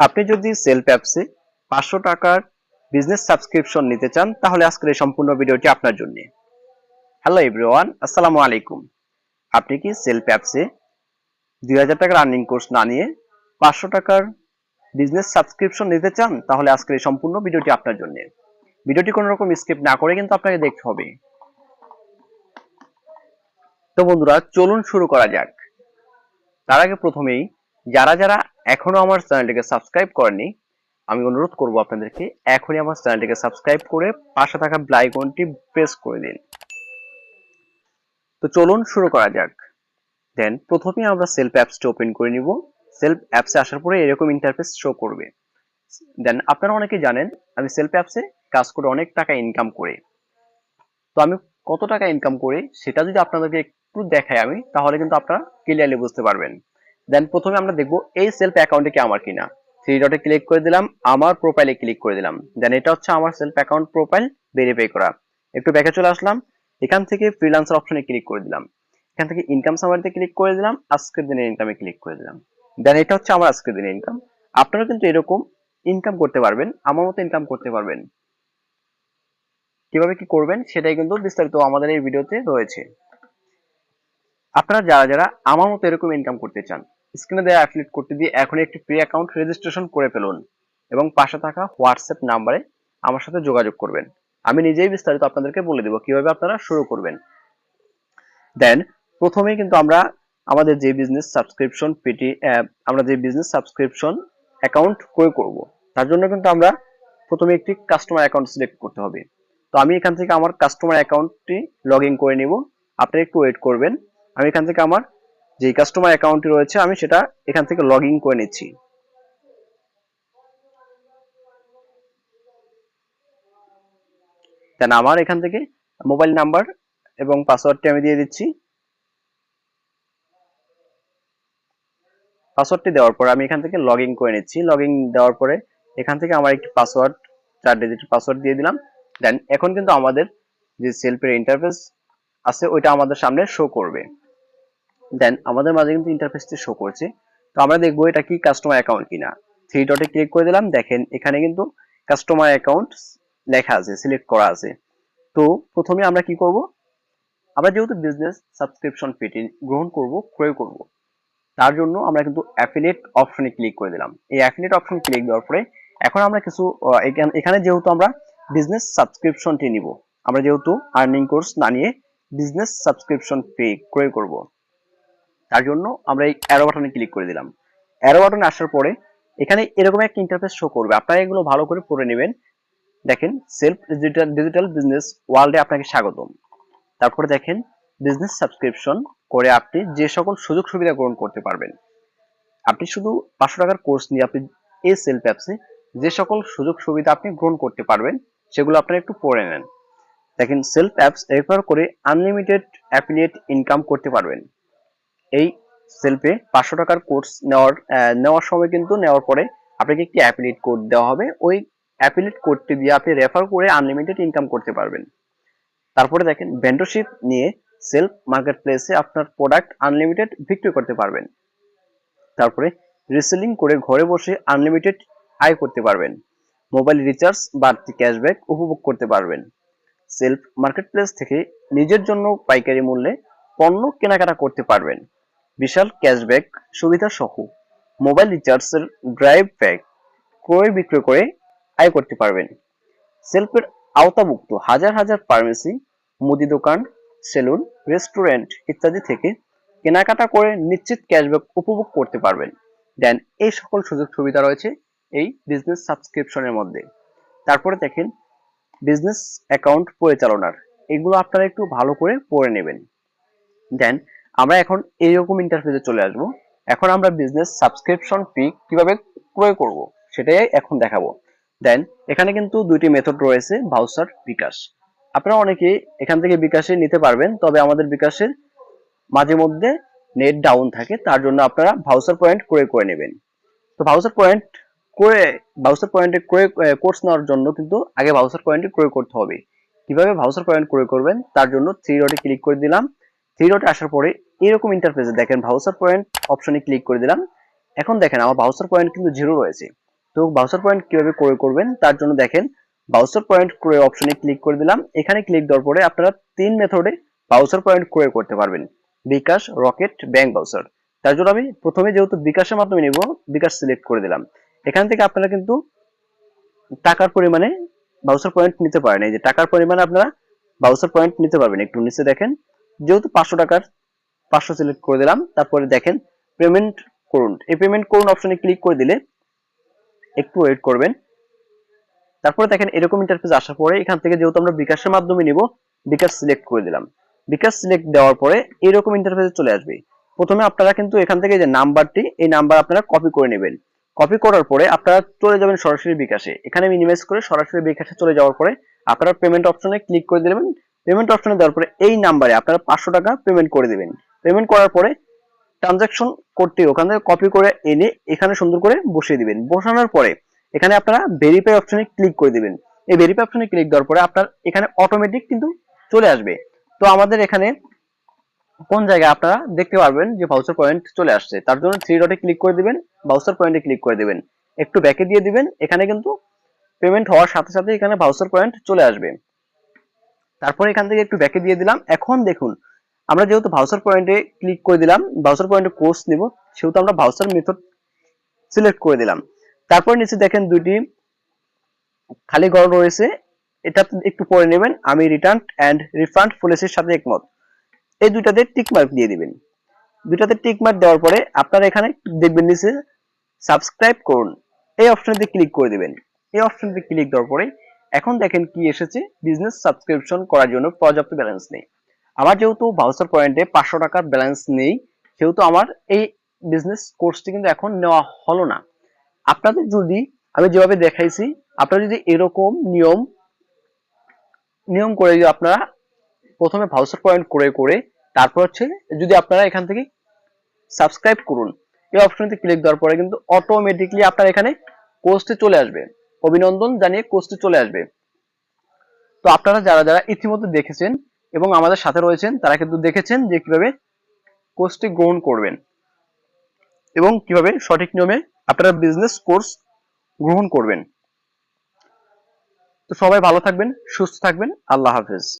আপনি যদি সেলফ অ্যাপসে পাঁচশো টাকার বিজনেস সাবস্ক্রিপশন নিতে চান, তাহলে আজকের এই সম্পূর্ণ ভিডিওটি আপনার জন্য। হ্যালো এভরিওয়ান আসসালামু আলাইকুম। আপনি কি সেলফ অ্যাপসে দুই হাজার টাকার আর্নিং কোর্স না নিয়ে পাঁচশো টাকার বিজনেস সাবস্ক্রিপশন নিতে চান, তাহলে আজকের এই সম্পূর্ণ ভিডিওটি আপনার জন্য। ভিডিওটি কোনো রকম স্কিপ না করে কিন্তু আপনাকে দেখতে হবে। তো বন্ধুরা, চলুন শুরু করা যাক। তার আগে প্রথমেই, যারা যারা এখনও আমার চ্যানেলটিকে সাবস্ক্রাইব করেনি, আমি অনুরোধ করব আপনাদেরকে এখনই আমার চ্যানেলটিকে সাবস্ক্রাইব করে পাশে থাকা বেল আইকনটি প্রেস করে দিন। তো চলুন শুরু করা যাক। দেন প্রথমে আমরা সেলফ অ্যাপসটি ওপেন করে নিব। সেলফ অ্যাপসে আসার পরে এরকম ইন্টারফেস শো করবে। দেন আপনারা অনেকে জানেন, আমি সেলফ অ্যাপসে কাজ করে অনেক টাকা ইনকাম করে। তো আমি কত টাকা ইনকাম করি, সেটা যদি আপনাদেরকে একটু দেখাই আমি, তাহলে কিন্তু আপনারা ক্লিয়ারলি বুঝতে পারবেন। দেন প্রথমে আমরা দেখব এই সেলফ অ্যাকাউন্টে কি আমার কিনা। থ্রি ডটে ক্লিক করে দিলাম, আমার প্রোফাইলে ক্লিক করে দিলাম। দেন এটা হচ্ছে আমার সেলফ অ্যাকাউন্ট প্রোফাইল ভেরিফাই করা। একটু ব্যাকে চলে আসলাম, এখান থেকে ফ্রিল্যান্সার অপশনে ক্লিক করে দিলাম। এখান থেকে ইনকাম সামারিতে ক্লিক করে দিলাম, আজকের দিনের ইনকামে ক্লিক করে দিলাম। দেন এটা হচ্ছে আমার আজকের দিনের ইনকাম আপনারা কিন্তু এরকম ইনকাম করতে পারবেন, আমার মতো ইনকাম করতে পারবেন। কীভাবে কি করবেন, সেটাই কিন্তু বিস্তারিত আমাদের এই ভিডিওতে রয়েছে। আপনারা যারা যারা আমার মতো এরকম ইনকাম করতে চান স্ক্রিনে দেওয়া অ্যাফিলিয়েট করতে দিয়ে এখন একটি ফ্রি অ্যাকাউন্ট রেজিস্ট্রেশন করে ফেলুন এবং পাশে থাকা হোয়াটসঅ্যাপ নাম্বারে আমার সাথে যোগাযোগ করবেন। আমি নিজেই বিস্তারিত আপনাদেরকে বলে দেবো কীভাবে আপনারা শুরু করবেন। দেন প্রথমেই কিন্তু আমরা আমাদের যে বিজনেস সাবস্ক্রিপশন পিটি আমরা যে বিজনেস সাবস্ক্রিপশন অ্যাকাউন্ট ক্রয় করব, তার জন্য কিন্তু আমরা প্রথমে একটি কাস্টমার অ্যাকাউন্ট সিলেক্ট করতে হবে। তো আমি এখান থেকে আমার কাস্টমার অ্যাকাউন্টটি লগ ইন করে নিব। আপনি একটু ওয়েট করবেন। আমি এখান থেকে আমার যে কাস্টমার অ্যাকাউন্টটি রয়েছে, আমি সেটা এখান থেকে লগ ইন করে নিচ্ছি। দেন আমার এখান থেকে মোবাইল নাম্বার এবং পাসওয়ার্ডটি আমি দিয়ে দিচ্ছি। পাসওয়ার্ডটি দেওয়ার পরে আমি এখান থেকে লগ ইন করে নিচ্ছি। লগ ইন দেওয়ার পরে এখান থেকে আমার একটি পাসওয়ার্ড চার ডিজিট পাসওয়ার্ড দিয়ে দিলাম। দেন এখন কিন্তু আমাদের যে সেলফের ইন্টারফেস আছে, ওইটা আমাদের সামনে শো করবে। দেন আমাদের মাঝে কিন্তু ইন্টারফেসটি শো করছে। তো আমরা দেখব এটা কি কাস্টমার অ্যাকাউন্ট কিনা। থ্রি ডটে ক্লিক করে দিলাম। দেখেন, এখানে কিন্তু কাস্টমার অ্যাকাউন্ট লেখা আছে সিলেক্ট করা আছে। তো প্রথমে আমরা কি করব? আমরা যেহেতু বিজনেস সাবস্ক্রিপশন পেটি গ্রহণ করব, ক্রয় করব, তার জন্য আমরা কিন্তু অ্যাফিলিয়েট অপশনে ক্লিক করে দিলাম। এই অ্যাফিলিয়েট অপশন ক্লিক দেওয়ার পরে এখন আমরা কিছু এখানে যেহেতু আমরা বিজনেস সাবস্ক্রিপশনটি নিব, আমরা যেহেতু আর্নিং কোর্স না নিয়ে বিজনেস সাবস্ক্রিপশন পে ক্রয় করব। তার জন্য আমরা এই অ্যারো বাটনে ক্লিক করে দিলাম। অ্যারো বাটনে আসার পরে এখানে এরকম একটা ইন্টারফেস শো করবে। আপনারা এগুলো ভালো করে পড়ে নেবেন। দেখেন সেলফ ডিজিটাল ডিজিটাল বিজনেস ওয়ার্ল্ডে আপনাকে স্বাগতম। তারপরে দেখেন বিজনেস সাবস্ক্রিপশন করে আপনি যে সকল সুযোগ সুবিধা গ্রহণ করতে পারবেন। আপনি শুধু পাঁচশো টাকার কোর্স নিয়ে আপনি এই সেলফ অ্যাপসে যে সকল সুযোগ সুবিধা আপনি গ্রহণ করতে পারবেন, সেগুলো আপনারা একটু পড়ে নেন। দেখেন সেলফ অ্যাপস রেফার করে আনলিমিটেড অ্যাফিলিয়েট ইনকাম করতে পারবেন। এই সেলফে পাঁচশো টাকার কোর্স নেওয়ার নেওয়ার সময় কিন্তু নেওয়ার পরে আপনাকে একটি অ্যাফিলিয়েট কোড দেওয়া হবে। ওই অ্যাফিলিয়েট কোডটি দিয়ে আপনি রেফার করে আনলিমিটেড ইনকাম করতে পারবেন। তারপরে দেখেন ভেন্ডরশিপ নিয়ে সেলফ মার্কেট প্লেসে আপনার প্রোডাক্ট আনলিমিটেড বিক্রি করতে পারবেন। তারপরে রিসেলিং করে ঘরে বসে আনলিমিটেড আয় করতে পারবেন। মোবাইল রিচার্জ বাড়তি ক্যাশব্যাক উপভোগ করতে পারবেন। সেলফ মার্কেট প্লেস থেকে নিজের জন্য পাইকারি মূল্যে পণ্য কেনাকাটা করতে পারবেন। বিশাল ক্যাশব্যাক সুবিধা সহ মোবাইল রিচার্জের ড্রাইভ ব্যাক ক্রয় বিক্রয় করে আয় করতে পারবেন। সেলফের আওতাভুক্ত হাজার হাজার ফার্মেসি, মুদি দোকান, সেলুন, রেস্টুরেন্ট ইত্যাদি থেকে কেনাকাটা করে নিশ্চিত ক্যাশব্যাক উপভোগ করতে পারবেন। দেন, এই সকল সুযোগ সুবিধা রয়েছে এই বিজনেস সাবস্ক্রিপশনের মধ্যে। তারপরে দেখেন, বিজনেস অ্যাকাউন্ট পরিচালনার। এগুলো আপনারা একটু ভালো করে পড়ে নেবেন। দেন আমরা এখন এইরকম ইন্টারফেসে চলে আসব। এখন আমরা বিজনেস সাবস্ক্রিপশন ফি কীভাবে ক্রয় করব সেটাই এখন দেখাবো। দেন এখানে কিন্তু দুইটি মেথড রয়েছে ভাউচার বিকাশ আপনারা অনেকে এখান থেকে বিকাশে নিতে পারবেন, তবে আমাদের বিকাশের মাঝে মধ্যে নেট ডাউন থাকে, তার জন্য আপনারা ভাউচার পয়েন্ট ক্রয় করে নেবেন। তো ভাউচার পয়েন্ট করে ভাউচার পয়েন্টে ক্রয় কোর্স নেওয়ার জন্য কিন্তু আগে ভাউচার পয়েন্টে ক্রয় করতে হবে। কীভাবে ভাউচার পয়েন্ট ক্রয় করবেন, তার জন্য থ্রি ডটে ক্লিক করে দিলাম। থ্রি ডটে আসার পরে এরকম ইন্টারফেসে দেখেন ভাউচার পয়েন্ট অপশনে ক্লিক করে দিলাম। এখন দেখেন আমার ভাউচার পয়েন্ট কিন্তু জিরো রয়েছে। তো ভাউচার পয়েন্ট কীভাবে ক্রয় করবেন? তার জন্য দেখেন ভাউচার পয়েন্ট ক্রয় অপশনে ক্লিক করে দিলাম। এখানে ক্লিক দেওয়ার পরে আপনারা তিন মেথডে ভাউচার পয়েন্ট ক্রয় করতে পারবেন। বিকাশ রকেট ব্যাংক ভাউচার তার জন্য আমি প্রথমে যেহেতু বিকাশের মাধ্যমে নিব, বিকাশ সিলেক্ট করে দিলাম। এখান থেকে আপনারা কিন্তু টাকার পরিমাণে ভাউচার পয়েন্ট নিতে পারেন। এই যে টাকার পরিমাণে আপনারা ভাউচার পয়েন্ট নিতে পারবেন। একটু নিচে দেখেন। যেহেতু পাঁচশো টাকার পাঁচশো সিলেক্ট করে দিলাম, তারপরে দেখেন পেমেন্ট করুন। এই পেমেন্ট করুন অপশনে ক্লিক করে দিলে একটু ওয়েট করবেন। তারপরে দেখেন এরকম ইন্টারফেস আসার পরে এখান থেকে যেহেতু আমরা বিকাশের মাধ্যমে নিব, বিকাশ সিলেক্ট করে দিলাম। বিকাশ সিলেক্ট দেওয়ার পরে এরকম ইন্টারফেসে চলে আসবে। প্রথমে আপনারা কিন্তু এখান থেকে যে নাম্বারটি, এই নাম্বার আপনারা কপি করে নেবেন। কপি করার পরে আপনারা চলে যাবেন সরাসরি বিকাশে। এখানে মিনিমাইজ করে সরাসরি বিকাশে চলে যাওয়ার পরে আপনারা পেমেন্ট অপশনে ক্লিক করে দিবেন পেমেন্ট অপশনে দেওয়ার পরে এই নাম্বারে আপনারা পাঁচশো টাকা পেমেন্ট করে দিবেন। পেমেন্ট করার পরে ট্রানজাকশন করতে ওখান থেকে কপি করে এনে এখানে সুন্দর করে বসিয়ে দিবেন। বসানোর পরে এখানে আপনারা ভেরিফাই অপশনে ক্লিক করে দিবেন। এই ভেরিফাই অপশনে ক্লিক দেওয়ার পরে আপনার এখানে অটোমেটিক কিন্তু চলে আসবে। তো আমাদের এখানে কোন জায়গায় আপনারা দেখতে পারবেন যে ভাউচার পয়েন্ট চলে আসছে, তার জন্য থ্রি ডটে ক্লিক করে দিবেন ভাউচার পয়েন্টে ক্লিক করে দিবেন। একটু ব্যাকে দিয়ে দিবেন, এখানে কিন্তু পেমেন্ট হওয়ার সাথে সাথে এখানে ভাউচার পয়েন্ট চলে আসবে। তারপরে এখান থেকে একটু ব্যাকে দিয়ে দিলাম। এখন দেখুন আমরা যেহেতু ভাউচার পয়েন্টে ক্লিক করে দিলাম ভাউচার পয়েন্টে কোর্স নিব, সেহেতু আমরা ভাউচার মেথড সিলেক্ট করে দিলাম। তারপর নিচে দেখেন দুটি খালি ঘর রয়েছে, এটা একটু পরে নেবেন, আমি রিটার্ন অ্যান্ড রিফান্ড পলিসির সাথে একমত। এই দুইটাতে টিক মার্ক দিয়ে দিবেন। দুটাতে টিক মার্ক দেওয়ার পরে আপনারা এখানে দেখবেন নিচে সাবস্ক্রাইব করুন। এই অপশনটিতে ক্লিক করে দিবেন। এই অপশনটিতে ক্লিক দেওয়ার পরে এখন দেখেন কি এসেছে বিজনেস সাবস্ক্রিপশন করার জন্য পর্যাপ্ত ব্যালেন্স নেই। আমার যেহেতু ভাউচার পয়েন্টে পাঁচশো টাকার ব্যালেন্স নেই, সেহেতু আমার এই বিজনেস কোর্সটি কিন্তু এখন নেওয়া হলো না। আপনাদের যদি, আমি যেভাবে দেখাইছি, আপনারা যদি এরকম নিয়ম নিয়ম করে যদি আপনারা প্রথমে ভাউচার পয়েন্ট করে করে, তারপর হচ্ছে যদি আপনারা এখান থেকে সাবস্ক্রাইব করুন, এই অপশনটি ক্লিক দেওয়ার পরে কিন্তু অটোমেটিকলি আপনার এখানে কোর্সটি চলে আসবে। অভিনন্দন জানিয়ে কোর্সটি চলে আসবে। তো আপনারা যারা যারা ইতিমধ্যে দেখেছেন এবং আমাদের সাথে রয়েছেন, তারা কিন্তু দেখেছেন যে কীভাবে কোর্সটি গ্রহণ করবেন এবং কীভাবে সঠিক নিয়মে আপনারা বিজনেস কোর্স গ্রহণ করবেন। তো সবাই ভালো থাকবেন, সুস্থ থাকবেন, আল্লাহ হাফেজ।